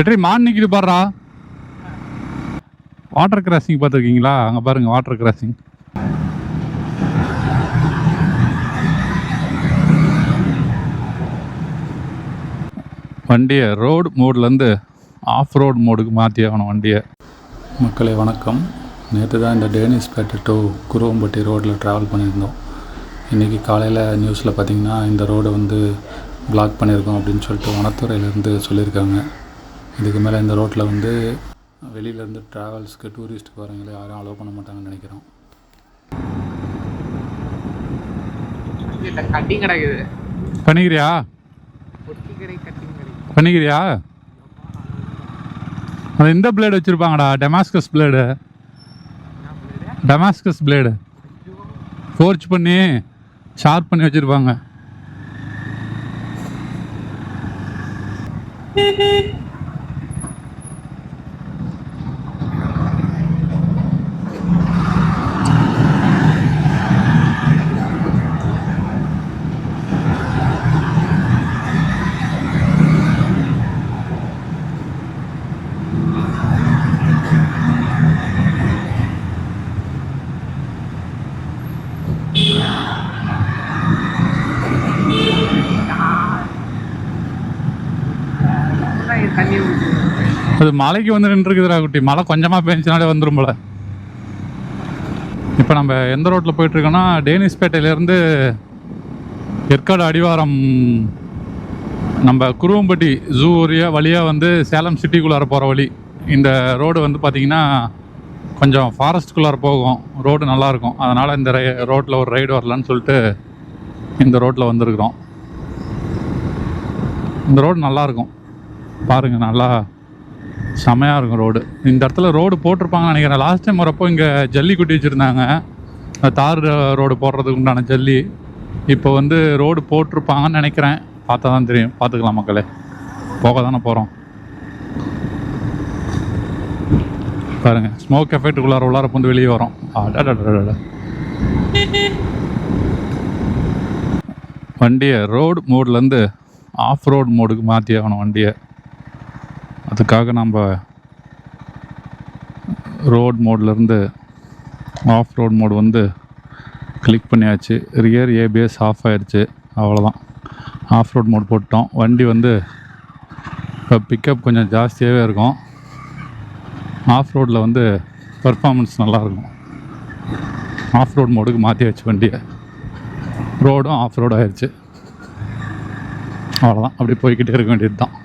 வெற்றி மான் நிக்குது பாடுறா வாட்டர் கிராசிங் பார்த்துருக்கீங்களா? அங்கே பாருங்க வாட்டர் கிராசிங் வண்டியை ரோடு மோட்லேருந்து ஆஃப் ரோடு மோடுக்கு மாற்றி ஆகணும் வண்டியை. மக்களே வணக்கம். நேற்று தான் இந்த டேனிஸ் பேட்டு டு குருவம்பட்டி ரோட்டில் ட்ராவல் பண்ணியிருந்தோம். இன்றைக்கி காலையில் நியூஸில் பார்த்தீங்கன்னா இந்த ரோடு வந்து பிளாக் பண்ணியிருக்கோம் அப்படின்னு சொல்லிட்டு வனத்துறையிலேருந்து சொல்லியிருக்காங்க. இதுக்கு மேலே இந்த ரோட்டில் வந்து வெளியிலேருந்து ட்ராவல்ஸ்க்கு டூரிஸ்ட்டுக்கு வரவங்களை யாரும் அலோவ் பண்ண மாட்டாங்கன்னு நினைக்கிறோம். கட்டிங் கிடக்குது. பண்ணிக்கிறியா? பண்ணிக்கிறியா? அது இந்த blade வச்சுருப்பாங்கடா Damascus blade Damascus blade forge பண்ணி ஷார்ப் பண்ணி வச்சுருப்பாங்க. அது மலைக்கு வந்து நின்றுருக்குதுடா குட்டி. மழை கொஞ்சமாக பெஞ்சினாலே வந்துடும் போல. இப்போ நம்ம எந்த ரோட்டில் போயிட்டுருக்கோன்னா டேனிஸ்பேட்டையிலேருந்து ஏற்காடு அடிவாரம் நம்ம குருவம்பட்டி ஜூ ஏரியா வழியாக வந்து சேலம் சிட்டிக்குள்ளார போகிற வழி. இந்த ரோடு வந்து பார்த்திங்கன்னா கொஞ்சம் ஃபாரஸ்ட்டுக்குள்ளார போகும். ரோடு நல்லாயிருக்கும் அதனால் இந்த ரை ரோட்டில் ஒரு ரைடு வரலான்னு சொல்லிட்டு இந்த ரோட்டில் வந்திருக்கிறோம். இந்த ரோடு நல்லாயிருக்கும் பாருங்கள் நல்லா செமையாக இருக்கும் ரோடு இந்த இடத்துல ரோடு போட்டிருப்பாங்கன்னு நினைக்கிறேன். லாஸ்ட் டைம் வரப்போ இங்கே ஜல்லி குட்டி வச்சுருந்தாங்க. தார் ரோடு போடுறதுக்கு உண்டான ஜல்லி. இப்போ வந்து ரோடு போட்டிருப்பாங்கன்னு நினைக்கிறேன். பார்த்தா தான் தெரியும். பார்த்துக்கலாம் மக்களே. போக தானே போகிறோம் பாருங்கள் ஸ்மோக் எஃபெக்ட் உள்ளார வந்து வெளியே வரும். வண்டியை ரோடு மோட்லேருந்து ஆஃப் ரோடு மோடுக்கு மாற்றி ஆகணும் வண்டியை. அதுக்காக நம்ம ரோட் மோட்லேருந்து ஆஃப் ரோட் மோடு வந்து கிளிக் பண்ணியாச்சு. ரியர் ஏபிஎஸ் ஆஃப் ஆயிடுச்சு. அவ்வளோதான் ஆஃப் ரோட் மோட் போட்டோம் வண்டி வந்து இப்போ பிக்கப் கொஞ்சம் ஜாஸ்தியாகவே இருக்கும். ஆஃப் ரோடில் வந்து பெர்ஃபார்மன்ஸ் நல்லாயிருக்கும். ஆஃப் ரோட் மோடுக்கு மாற்றியாச்சு வண்டியை. ரோடும் ஆஃப் ரோடு ஆயிடுச்சு அவ்வளோதான் அப்படி போய்கிட்டே இருக்க வேண்டியது தான்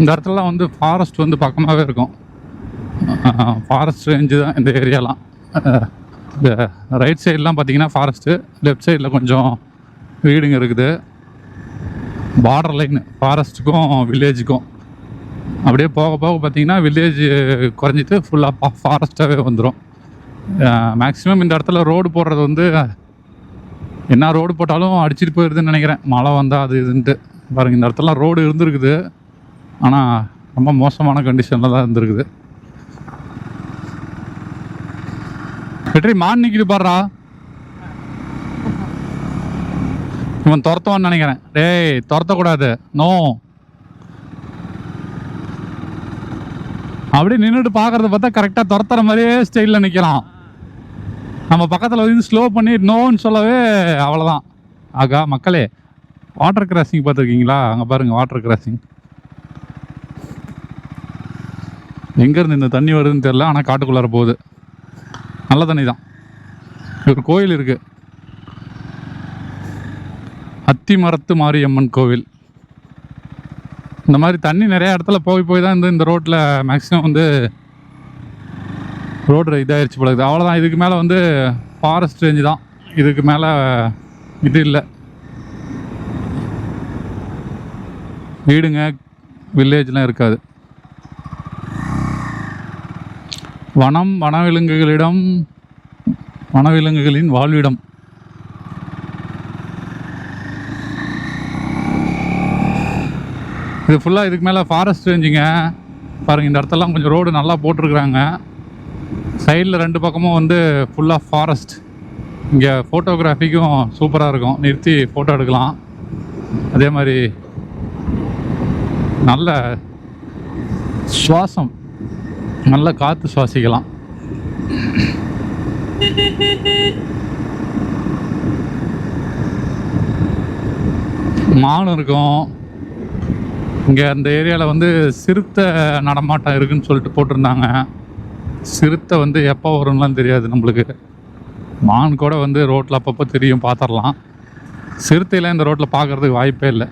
இந்த இடத்துலலாம் வந்து ஃபாரஸ்ட் வந்து பக்கமாகவே இருக்கும். ஃபாரஸ்ட் ரேஞ்சு தான் இந்த ஏரியாலாம் இந்த ரைட் சைட்லாம் பார்த்தீங்கன்னா ஃபாரஸ்ட்டு லெஃப்ட் சைடில் கொஞ்சம் வீடுங்க இருக்குது. பார்டர் லைன் ஃபாரஸ்ட்டுக்கும் வில்லேஜுக்கும் அப்படியே போக போக பார்த்தீங்கன்னா வில்லேஜ் குறைஞ்சிட்டு ஃபுல்லாக ஃபாரஸ்ட்டாகவே வந்துடும் மேக்ஸிமம் இந்த இடத்துல ரோடு போடுறது வந்து என்ன ரோடு போட்டாலும் அடிச்சிட்டு போயிடுதுன்னு நினைக்கிறேன். மழை வந்தால் அது இதுன்ட்டு. பாருங்கள் இந்த இடத்துலலாம் ரோடு இருந்திருக்குது. ஆனால் ரொம்ப மோசமான கண்டிஷனில் தான் இருந்திருக்குது. வெற்றி மான் நிற்கிது பாடுறா இவன் துரத்துவான்னு நினைக்கிறேன். டேய் துரத்தக்கூடாது. நோ. அப்படியே நின்றுட்டு பார்க்கறத பார்த்தா கரெக்டாக துரத்துற மாதிரியே ஸ்டைலில் நிற்கிறான் நம்ம பக்கத்தில் வந்து ஸ்லோ பண்ணி நோன்னு சொல்லவே அவ்வளோதான் ஆகா மக்களே வாட்டர் கிராசிங் பார்த்துருக்கீங்களா? அங்கே பாருங்கள் வாட்டர் கிராசிங் எங்கேருந்து இந்த தண்ணி வருதுன்னு தெரில ஆனால் காட்டுக்குள்ளார போகுது. நல்ல தண்ணி தான் ஒரு கோயில் அத்தி அத்திமரத்து மாரியம்மன் கோவில். இந்த மாதிரி தண்ணி நிறைய இடத்துல போய் போய் தான் இந்த இந்த ரோட்டில் மேக்ஸிமம் வந்து ரோடு இதாகிடுச்சு போல அவ்வளோதான் இதுக்கு மேலே வந்து ஃபாரஸ்ட் ரேஞ்சு தான். இதுக்கு மேலே இது இல்லை. வீடுங்க வில்லேஜ்லாம் இருக்காது. வனம் வனவிலங்குகளிடம் வனவிலங்குகளின் வாழ்விடம். இது ஃபுல்லாக இதுக்கு மேலே ஃபாரஸ்ட் ரேஞ்சுங்க பாருங்கள் இந்த இடத்தெல்லாம் கொஞ்சம் ரோடு நல்லா போட்டிருக்குறாங்க. சைடில் ரெண்டு பக்கமும் வந்து ஃபுல்லாக ஃபாரஸ்ட் இங்கே ஃபோட்டோகிராஃபிக்கும் சூப்பராக இருக்கும். நிறுத்தி ஃபோட்டோ எடுக்கலாம். அதே மாதிரி நல்ல சுவாசம். நல்ல காற்று சுவாசிக்கலாம். மானும் இருக்கும். இங்கே அந்த ஏரியாவில் வந்து சிறுத்தை நடமாட்டம் இருக்குன்னு சொல்லிட்டு போட்டிருந்தாங்க. சிறுத்தை வந்து எப்போ வரும்லாம் தெரியாது நம்மளுக்கு. மான் கூட வந்து ரோட்டில் அப்பப்போ தெரியும் பார்த்துடலாம் சிறுத்தையெல்லாம் இந்த ரோட்டில் பார்க்குறதுக்கு வாய்ப்பே இல்லை.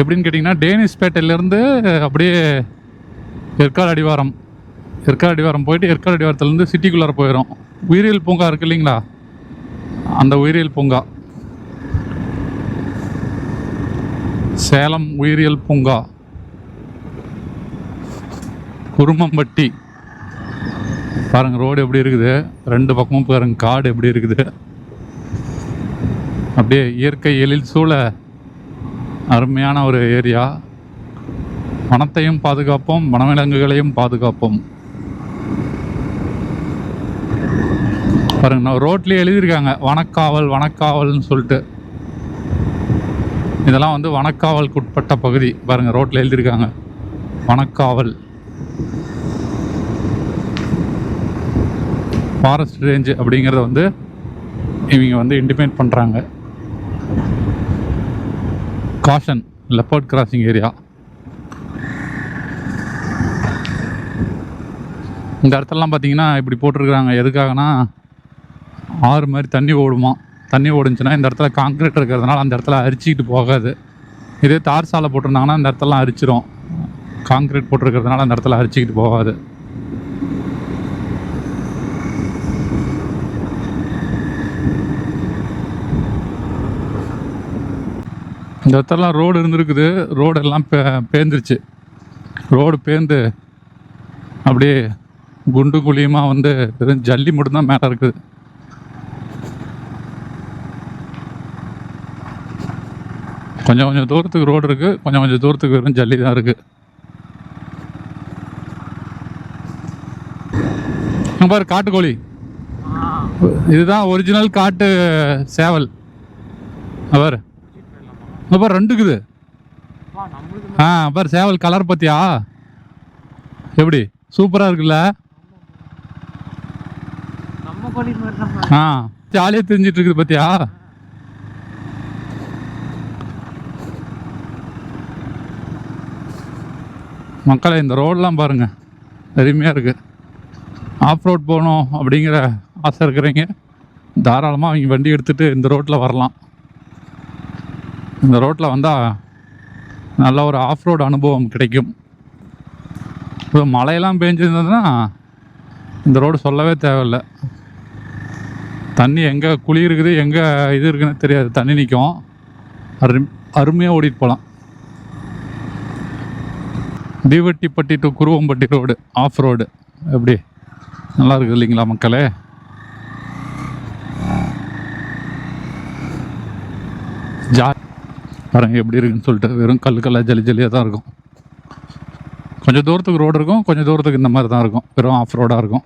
எப்படின்னு கேட்டிங்கன்னா டேனிஷ்பேட்டையிலேருந்து அப்படியே ஏற்காடு அடிவாரம். ஏற்காடு அடிவாரம் போயிட்டு ஏற்காடு அடிவாரத்துலேருந்து சிட்டிக்குள்ளார போயிடும் உயிரியல் பூங்கா இருக்கு இல்லைங்களா? அந்த உயிரியல் பூங்கா. சேலம் உயிரியல் பூங்கா. குருமம்பட்டி. பாருங்க ரோடு எப்படி இருக்குது? ரெண்டு பக்கமும் பாருங்க காடு எப்படி இருக்குது? அப்படியே இயற்கை எழில் சூழ அருமையான ஒரு ஏரியா. வனத்தையும் பாதுகாப்போம் வனவிலங்குகளையும் பாதுகாப்போம். பாருங்க நான் ரோட்லேயே எழுதியிருக்காங்க வனக்காவல் வனக்காவல்னு சொல்லிட்டு. இதெல்லாம் வந்து வனக்காவலுக்கு உட்பட்ட பகுதி. பாருங்க ரோட்டில் எழுதியிருக்காங்க வனக்காவல். ஃபாரஸ்ட் ரேஞ்சு அப்படிங்கிறத வந்து இவங்க வந்து இன்டிமேட் பண்ணுறாங்க காஷன் லெப்பர்ட் கிராசிங் ஏரியா இந்த இடத்துலலாம் பார்த்தீங்கன்னா இப்படி போட்டிருக்கிறாங்க. எதுக்காகனா ஆறு மாதிரி தண்ணி ஓடுமா? தண்ணி ஓடுச்சுன்னா இந்த இடத்துல காங்கிரீட் இருக்கிறதுனால அந்த இடத்துல அரிச்சிக்கிட்டு போகாது. இதே தார் சாலை போட்டிருந்தாங்கன்னா இந்த இடத்துலலாம் அரிச்சிரும். காங்கிரீட் போட்டிருக்கிறதுனால அந்த இடத்துல அரிச்சிக்கிட்டு போகாது. இந்த இடத்துலலாம் ரோடு இருந்திருக்குது. ரோடெல்லாம் பே பேந்துருச்சு. ரோடு பேந்து அப்படியே குண்டு குழியுமா வந்து வெறும் ஜல்லி மட்டும்தான் மேலே இருக்குது. கொஞ்சம் கொஞ்சம் தூரத்துக்கு ரோடு இருக்குது கொஞ்சம் கொஞ்சம் தூரத்துக்கு வெறும் ஜல்லி தான் இருக்குது பாரு காட்டுக்கோழி. இதுதான் ஒரிஜினல் காட்டு சேவல். அவர் பாரு. ரெண்டுக்குது ரெண்டு இருக்குது ஆ பாரு சேவல் கலர் பத்தியா? எப்படி? சூப்பரா இருக்குல்ல நம்ம கோழி மாதிரி தான் ஆ ஜாலியாக தெரிஞ்சிட்டு இருக்குது பத்தியா? மக்களை இந்த ரோடெலாம் பாருங்க. அருமையாக இருக்குது ஆஃப் ரோட் போகணும் அப்படிங்கிற ஆசை இருக்கிறீங்க. தாராளமாக அவங்க வண்டி எடுத்துகிட்டு இந்த ரோட்டில் வரலாம். இந்த ரோட்டில் வந்தால் நல்ல ஒரு ஆஃப் ரோடு அனுபவம் கிடைக்கும். இப்போ மழையெல்லாம் பெஞ்சிருந்ததுன்னா இந்த ரோடு சொல்லவே தேவையில்லை. தண்ணி எங்கே குழி இருக்குது எங்கே இது இருக்குன்னு தெரியாது. தண்ணி நிற்கும் அரு அருமையாக ஓடிட்டு போகலாம் Theevattipatti to Kuruvampatti road off road எப்படி? நல்லா இருக்குது இல்லைங்களா மக்களே? ஜா பாருங்க எப்படி இருக்குன்னு சொல்லிட்டு வெறும் கல் கல்லாக ஜலி ஜலியாக தான் இருக்கும். கொஞ்சம் தூரத்துக்கு ரோடு இருக்கும் கொஞ்சம் தூரத்துக்கு இந்த மாதிரி தான் இருக்கும். வெறும் ஆஃப் ரோடாக இருக்கும்.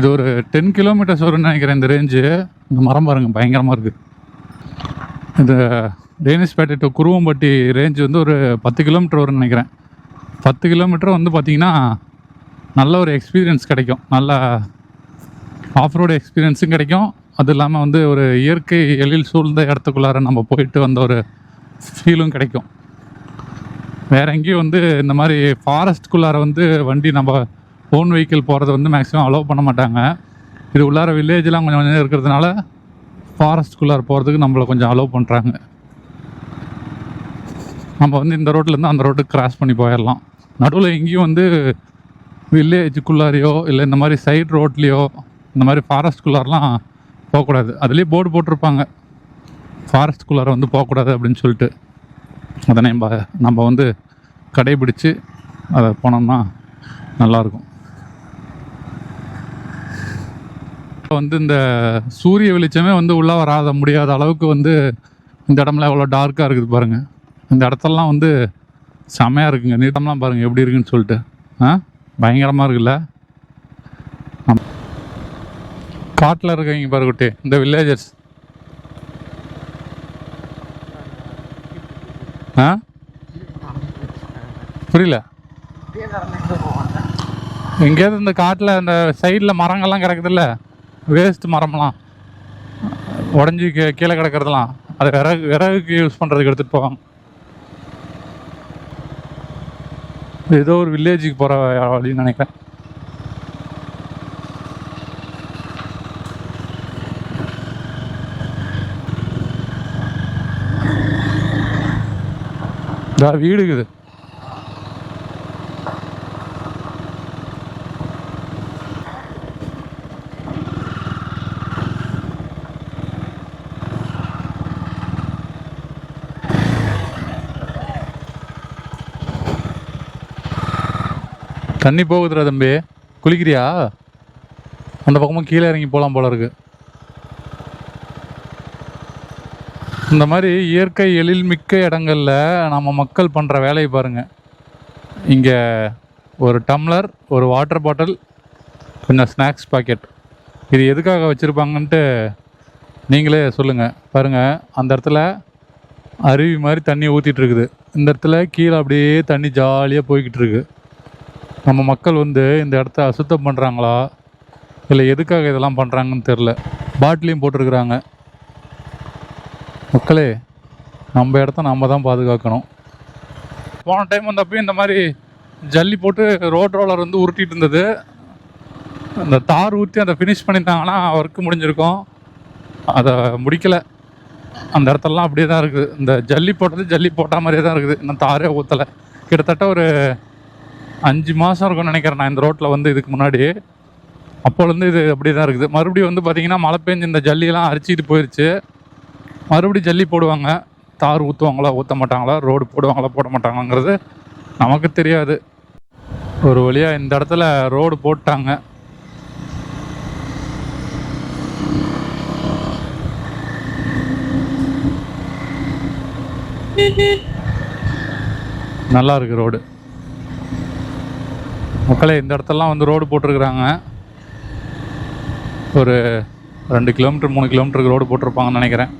இது ஒரு டென் கிலோமீட்டர்ஸ் வரும்னு நினைக்கிறேன் இந்த ரேஞ்சு இந்த மரம் பாருங்கள் பயங்கரமாக இருக்குது இந்த டேனிஸ்பேட்டை டு குருவம்பட்டி ரேஞ்சு வந்து ஒரு பத்து கிலோமீட்டர் வரும்னு நினைக்கிறேன். பத்து கிலோமீட்டர் வந்து பார்த்திங்கன்னா நல்ல ஒரு எக்ஸ்பீரியன்ஸ் கிடைக்கும். நல்ல ஆஃப் ரோடு எக்ஸ்பீரியன்ஸும் கிடைக்கும். அது இல்லாமல் வந்து ஒரு இயற்கை எழில் சூழ்ந்த இடத்துக்குள்ளார நம்ம போயிட்டு வந்த ஒரு ஃபீலும் கிடைக்கும். வேற எங்கேயும் வந்து இந்த மாதிரி ஃபாரஸ்ட்குள்ளார வந்து வண்டி நம்ம ஓன் வெஹிக்கிள் போகிறது வந்து மேக்ஸிமம் அலோவ் பண்ண மாட்டாங்க. இது உள்ளார வில்லேஜ்லாம் கொஞ்சம் கொஞ்சம் இருக்கிறதுனால ஃபாரஸ்ட்குள்ளார போகிறதுக்கு நம்மளை கொஞ்சம் அலோவ் பண்ணுறாங்க நம்ம வந்து இந்த ரோட்லேருந்து அந்த ரோட்டுக்கு கிராஸ் பண்ணி போயிடலாம் நடுவில் எங்கேயும் வந்து வில்லேஜுக்குள்ளாரையோ இல்லை இந்த மாதிரி சைட் ரோட்லேயோ இந்த மாதிரி ஃபாரஸ்ட்குள்ளாரெலாம் போகக்கூடாது. அதுலேயே போர்டு போட்டிருப்பாங்க. ஃபாரஸ்ட்குள்ளார வந்து போகக்கூடாது அப்படின்னு சொல்லிட்டு. அதை நம்ம நம்ம வந்து கடைபிடிச்சு அதை போனோம்னா நல்லாயிருக்கும் இப்போ வந்து இந்த சூரிய வெளிச்சமே வந்து உள்ளே வராத முடியாத அளவுக்கு வந்து இந்த இடம்லாம் எவ்வளோ டார்க்காக இருக்குது பாருங்கள் இந்த இடத்தெல்லாம் வந்து செமையாக இருக்குங்க. நீட்டம்லாம் பாருங்கள் எப்படி இருக்குன்னு சொல்லிட்டு. ஆ? பயங்கரமாக இருக்குல்ல? காட்டில் இருக்கவங்க பாரு குட்டி இந்த வில்லேஜர்ஸ் ஆ? புரியல? எங்கேயாவது இந்த காட்டில் இந்த சைடில் மரங்கள்லாம் கிடக்குதுல்ல? வேஸ்ட் மரம்லாம் உடஞ்சி கீ கீழே கிடக்கிறதுலாம் அது விறகு விறகுக்கு யூஸ் பண்ணுறதுக்கு எடுத்துகிட்டு போவாங்க ஏதோ ஒரு வில்லேஜுக்கு போகிற வழின்னு நினைக்கிறேன். வீடு இருக்குது. தண்ணி போகுதுடா தம்பி. குளிக்கிறியா? அந்த பக்கமாக கீழே இறங்கி போகலாம் போல இருக்கு. இந்த மாதிரி இயற்கை எழில்மிக்க இடங்களில் நம்ம மக்கள் பண்ணுற வேலையை பாருங்கள் இங்கே ஒரு டம்ளர் ஒரு வாட்டர் பாட்டில் கொஞ்சம் ஸ்நாக்ஸ் பாக்கெட் இது எதுக்காக வச்சுருப்பாங்கன்ட்டு நீங்களே சொல்லுங்கள் பாருங்கள் அந்த இடத்துல அருவி மாதிரி தண்ணி ஊற்றிட்டுருக்குது இந்த இடத்துல கீழே அப்படியே தண்ணி ஜாலியாக போய்கிட்டு இருக்குது நம்ம மக்கள் வந்து இந்த இடத்த அசுத்தம் பண்ணுறாங்களா இல்லை எதுக்காக இதெல்லாம் பண்ணுறாங்கன்னு தெரில பாட்டிலையும் போட்டிருக்கிறாங்க. மக்களே நம்ம இடத்த நம்ம தான் பாதுகாக்கணும். போன டைம் வந்தப்போ இந்த மாதிரி ஜல்லி போட்டு ரோட் ரோலர் வந்து உருட்டிட்டு இருந்தது. அந்த தார் ஊற்றி அதை ஃபினிஷ் பண்ணியிருந்தாங்கன்னா ஒர்க்கு முடிஞ்சிருக்கும். அதை முடிக்கலை. அந்த இடத்தெல்லாம் அப்படியே தான் இருக்குது. இந்த ஜல்லி போட்டது ஜல்லி போட்ட மாதிரியே தான் இருக்குது. இன்னும் தாரே ஊற்றலை கிட்டத்தட்ட ஒரு அஞ்சு மாதம் இருக்கும்னு நினைக்கிறேன் நான் இந்த ரோட்டில் வந்து இதுக்கு முன்னாடி அப்போலேருந்து இது அப்படி தான் இருக்குது. மறுபடியும் வந்து பார்த்திங்கன்னா மழை பெஞ்சு இந்த ஜல்லியெல்லாம் அரிச்சிட்டு போயிடுச்சு மறுபடியும் ஜல்லி போடுவாங்க. தார் ஊற்றுவாங்களா ஊற்ற மாட்டாங்களா ரோடு போடுவாங்களா போட மாட்டாங்களாங்கிறது நமக்கு தெரியாது. ஒரு வழியாக இந்த இடத்துல ரோடு போட்டாங்க. நல்லா இருக்கு ரோடு. மக்களே இந்த இடத்தெல்லாம் வந்து ரோடு போட்டிருக்கிறாங்க. ஒரு ரெண்டு கிலோமீட்டர் மூணு கிலோமீட்டருக்கு ரோடு போட்டிருப்பாங்கன்னு நினைக்கிறேன்.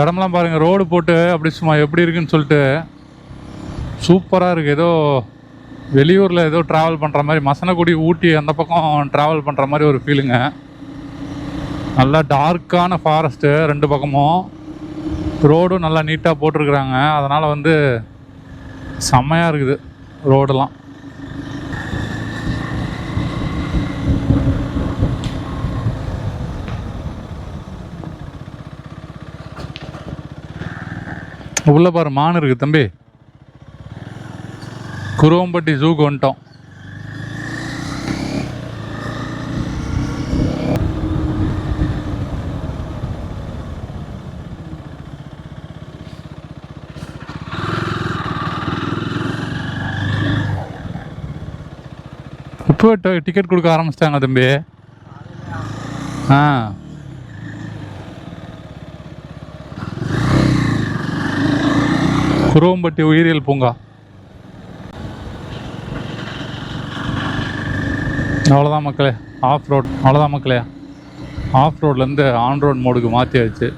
இந்த இடம்லாம் பாருங்கள் ரோடு போட்டு அப்படி சும்மா எப்படி இருக்குன்னு சொல்லிட்டு சூப்பராக இருக்குது ஏதோ வெளியூரில் ஏதோ ட்ராவல் பண்ணுற மாதிரி மசனக்குடி ஊட்டி அந்த பக்கம் ட்ராவல் பண்ணுற மாதிரி ஒரு ஃபீலுங்க நல்லா டார்க்கான ஃபாரஸ்ட்டு ரெண்டு பக்கமும். ரோடும் நல்லா நீட்டாக போட்டிருக்குறாங்க. அதனால் வந்து செம்மையாக இருக்குது ரோடெல்லாம். உள்ள பாரு மான் இருக்கு தம்பி. குருவம்பட்டி ஜூக்கு வந்துட்டோம். இப்போ டிக்கெட் கொடுக்க ஆரம்பிச்சிட்டாங்க தம்பி. ஆ. குருவம்பட்டி உயிரியல் பூங்கா. அவ்வளோதான் மக்களே ஆஃப் ரோட் அவ்வளோதான் மக்களே. ஆஃப் ரோட்லேருந்து ஆன் ரோட் மோடுக்கு மாற்றியாச்சு